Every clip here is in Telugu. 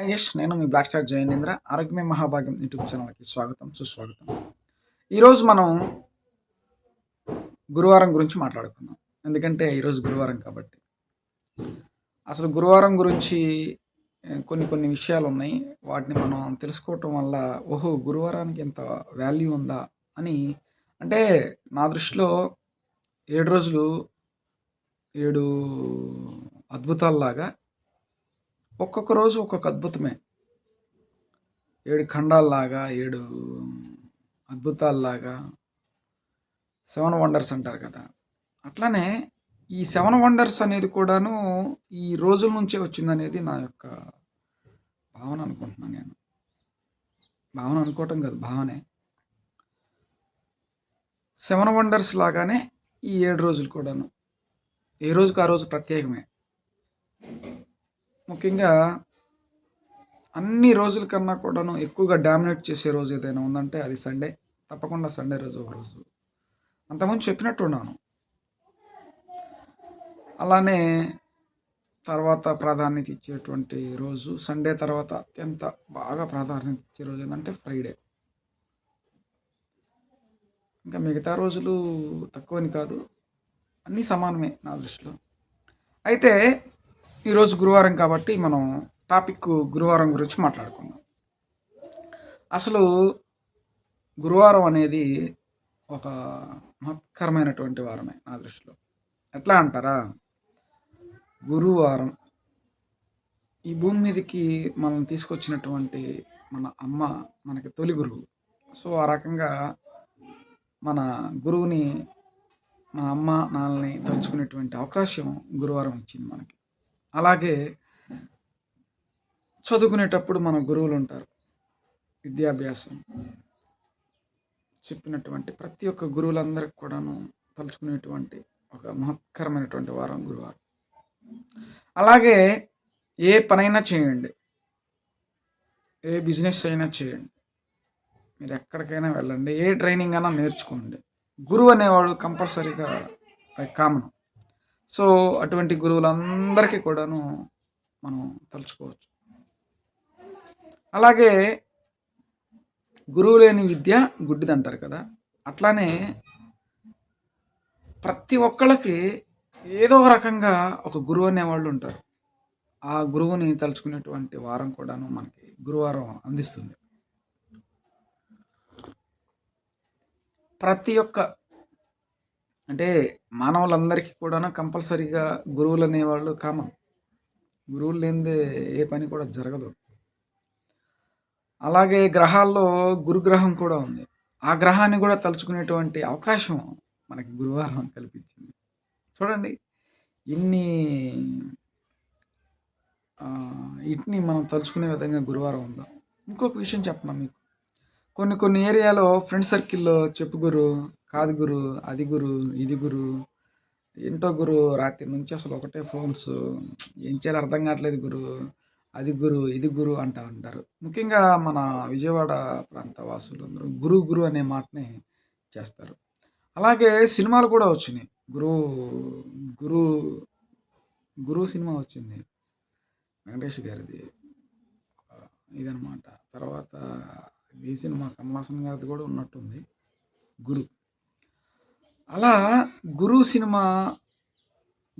ఎస్ నేను మీ బ్లాక్ స్టార్ జయనేంద్ర ఆరోగ్యమే మహాభాగ్యం యూట్యూబ్ ఛానల్కి స్వాగతం సుస్వాగతం. ఈరోజు మనం గురువారం గురించి మాట్లాడుకుందాం. ఎందుకంటే ఈరోజు గురువారం కాబట్టి. అసలు గురువారం గురించి కొన్ని కొన్ని విషయాలు ఉన్నాయి. వాటిని మనం తెలుసుకోవటం వల్ల ఓహో గురువారానికి ఎంత వాల్యూ ఉందా అని. అంటే నా దృష్టిలో ఏడు రోజులు ఏడు అద్భుతాల్లాగా ఒక్కొక్క రోజు ఒక్కొక్క అద్భుతమే. ఏడు ఖండాల్లాగా ఏడు అద్భుతాల్లాగా సెవెన్ వండర్స్ అంటారు కదా. అట్లానే ఈ సెవెన్ వండర్స్ అనేది కూడాను ఈ రోజుల నుంచే వచ్చిందనేది నా యొక్క భావన అనుకుంటున్నాను నేను. భావన అనుకోవటం కాదు భావనే. సెవెన్ వండర్స్ లాగానే ఈ ఏడు రోజులు కూడాను. ఏ రోజుకు ఆ రోజు ప్రత్యేకమే. ముఖ్యంగా అన్ని రోజుల కన్నా కూడాను ఎక్కువగా డామినేట్ చేసే రోజు ఏదైనా ఉందంటే అది సండే. తప్పకుండా సండే రోజు ఒక రోజు. అంతకుముందు చెప్పినట్టున్నాను అలానే తర్వాత ప్రాధాన్యత ఇచ్చేటువంటి రోజు సండే తర్వాత అత్యంత బాగా ప్రాధాన్యత ఇచ్చే రోజు ఏంటంటే ఫ్రైడే. ఇంకా మిగతా రోజులు తక్కువని కాదు అన్నీ సమానమే నా దృష్టిలో. అయితే ఈరోజు గురువారం కాబట్టి మనం టాపిక్ గురువారం గురించి మాట్లాడుకుందాం. అసలు గురువారం అనేది ఒక మహత్కరమైనటువంటి వారమే నా దృష్టిలో. ఎట్లా అంటారా? గురువారం ఈ భూమి మీదకి మనం తీసుకొచ్చినటువంటి మన అమ్మ మనకి తొలి గురువు. సో ఆ రకంగా మన గురువుని మన అమ్మ నాన్నని తలుచుకునేటువంటి అవకాశం గురువారం ఇచ్చింది మనకి. అలాగే చదువుకునేటప్పుడు మన గురువులు ఉంటారు. విద్యాభ్యాసం చెప్పినటువంటి ప్రతి ఒక్క గురువులందరికి కూడాను తలుచుకునేటువంటి ఒక మహత్కరమైనటువంటి వారం గురువారం. అలాగే ఏ పనైనా చేయండి. ఏ బిజినెస్ అయినా చేయండి. మీరు ఎక్కడికైనా వెళ్ళండి. ఏ ట్రైనింగ్ అయినా నేర్చుకోండి. గురువు అనేవాడు కంపల్సరీగా కామన్. సో అటువంటి గురువులందరికీ కూడాను మనం తలుచుకోవచ్చు. అలాగే గురువు లేని విద్య గుడ్డిది అంటారు కదా. అట్లానే ప్రతి ఒక్కళ్ళకి ఏదో రకంగా ఒక గురువు అనేవాళ్ళు ఉంటారు. ఆ గురువుని తలుచుకునేటువంటి వారం కూడాను మనకి గురువారం అందిస్తుంది. ప్రతి ఒక్క అంటే మానవులందరికీ కూడా కంపల్సరీగా గురువులు అనేవాళ్ళు కామన్. గురువులు లేనిదే ఏ పని కూడా జరగదు. అలాగే గ్రహాల్లో గురుగ్రహం కూడా ఉంది. ఆ గ్రహాన్ని కూడా తలుచుకునేటువంటి అవకాశం మనకి గురువారం కల్పించింది. చూడండి ఇన్ని ఇట్ని మనం తలుచుకునే విధంగా గురువారం ఉందా? ఇంకొక విషయం చెప్పనా మీకు? కొన్ని కొన్ని ఏరియాలో ఫ్రెండ్ సర్కిల్లో చెప్పు గురు కాదు గురు అది గురు ఇది గురు ఏంటో గురు రాత్రి నుంచి అసలు ఒకటే ఫోన్స్. ఏం చేయాలో అర్థం కావట్లేదు గురు. అది గురు ఇది గురు అంటా ఉంటారు. ముఖ్యంగా మన విజయవాడ ప్రాంత వాసులు అందరూ గురు గురు అనే మాటని చేస్తారు. అలాగే సినిమాలు కూడా వచ్చినాయి. గురు గురు గురు సినిమా వచ్చింది. వెంకటేష్ గారిది. ఇదనమాట తర్వాత ఈ సినిమా కమలాసన్ గారిది కూడా ఉన్నట్టుంది. గురు. అలా గురు సినిమా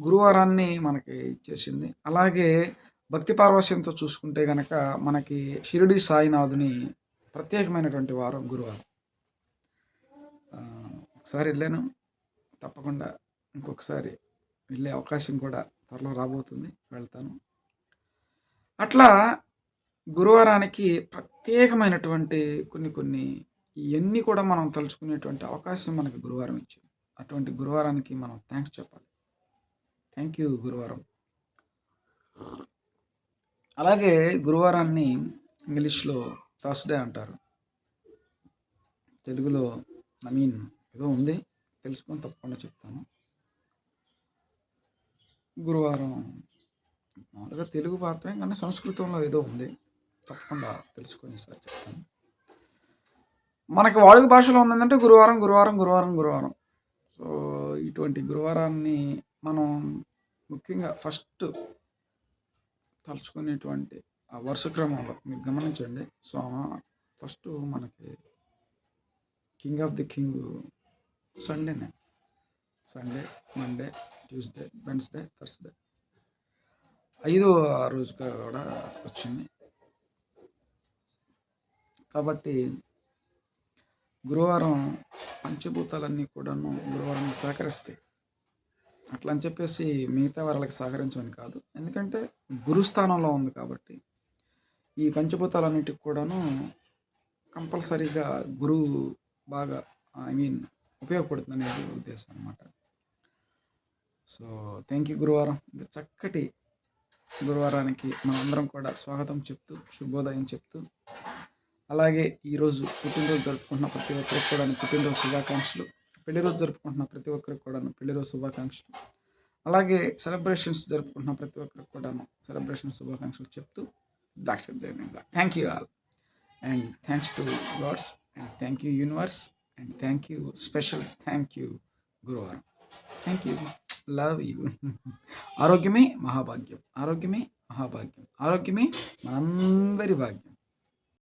గురువారాన్ని మనకి ఇచ్చేసింది. అలాగే భక్తి పార్వశ్యంతో చూసుకుంటే గనక మనకి షిరిడి సాయినాథుని ప్రత్యేకమైనటువంటి వారం గురువారం. ఒకసారి వెళ్ళాను. తప్పకుండా ఇంకొకసారి వెళ్ళే అవకాశం కూడా త్వరలో రాబోతుంది. వెళ్తాను. అట్లా గురువారానికి ప్రత్యేకమైనటువంటి కొన్ని కొన్ని ఇవన్నీ కూడా మనం తలుచుకునేటువంటి అవకాశం మనకి గురువారం ఇచ్చింది. అటువంటి గురువారానికి మనం థ్యాంక్స్ చెప్పాలి. థ్యాంక్ యూ గురువారం. అలాగే గురువారాన్ని ఇంగ్లీష్లో థర్స్డే అంటారు. తెలుగులో ఐ మీన్ ఏదో ఉంది. తెలుసుకొని తప్పకుండా చెప్తాను. గురువారం మామూలుగా తెలుగు పాత్రమే కానీ సంస్కృతంలో ఏదో ఉంది. తప్పకుండా తెలుసుకొని సార్ చెప్తాను. మనకి వాడుక భాషలో ఉందంటే గురువారం గురువారం గురువారం గురువారం. సో ఇటువంటి గురువారాన్ని మనం ముఖ్యంగా ఫస్ట్ తలుచుకునేటువంటి ఆ వరుస క్రమంలో మీరు గమనించండి. సో ఫస్ట్ మనకి king of the king సండేనే Sunday Monday Tuesday Wednesday Thursday ఐదో రోజుగా కూడా వచ్చింది. కాబట్టి గురువారం పంచభూతాలన్నీ కూడాను గురువారం సహకరిస్తాయి. అట్లా అని చెప్పేసి మిగతా వారాలకు సహకరించమని కాదు. ఎందుకంటే గురుస్థానంలో ఉంది కాబట్టి ఈ పంచభూతాలన్నిటికి కూడాను కంపల్సరీగా గురువు బాగా ఐ మీన్ ఉపయోగపడుతుంది అనేది ఉద్దేశం అనమాట సో థ్యాంక్ యూ గురువారం. ఇంత చక్కటి గురువారానికి మనందరం కూడా స్వాగతం చెప్తూ శుభోదయం చెప్తూ అలాగే ఈరోజు పుట్టినరోజు జరుపుకుంటున్న ప్రతి ఒక్కరికి కూడా పుట్టినరోజు శుభాకాంక్షలు. పెళ్ళి రోజు జరుపుకుంటున్న ప్రతి ఒక్కరికి కూడా పెళ్ళి రోజు శుభాకాంక్షలు. అలాగే సెలబ్రేషన్స్ జరుపుకుంటున్న ప్రతి ఒక్కరికి కూడా సెలబ్రేషన్ శుభాకాంక్షలు చెప్తూ doctor thank you all and thanks to gods and thank you universe and thank you special thank you గురువారం థ్యాంక్ యూ లవ్ యూ ఆరోగ్యమే మహాభాగ్యం ఆరోగ్యమే మహాభాగ్యం ఆరోగ్యమే మనందరి భాగ్యం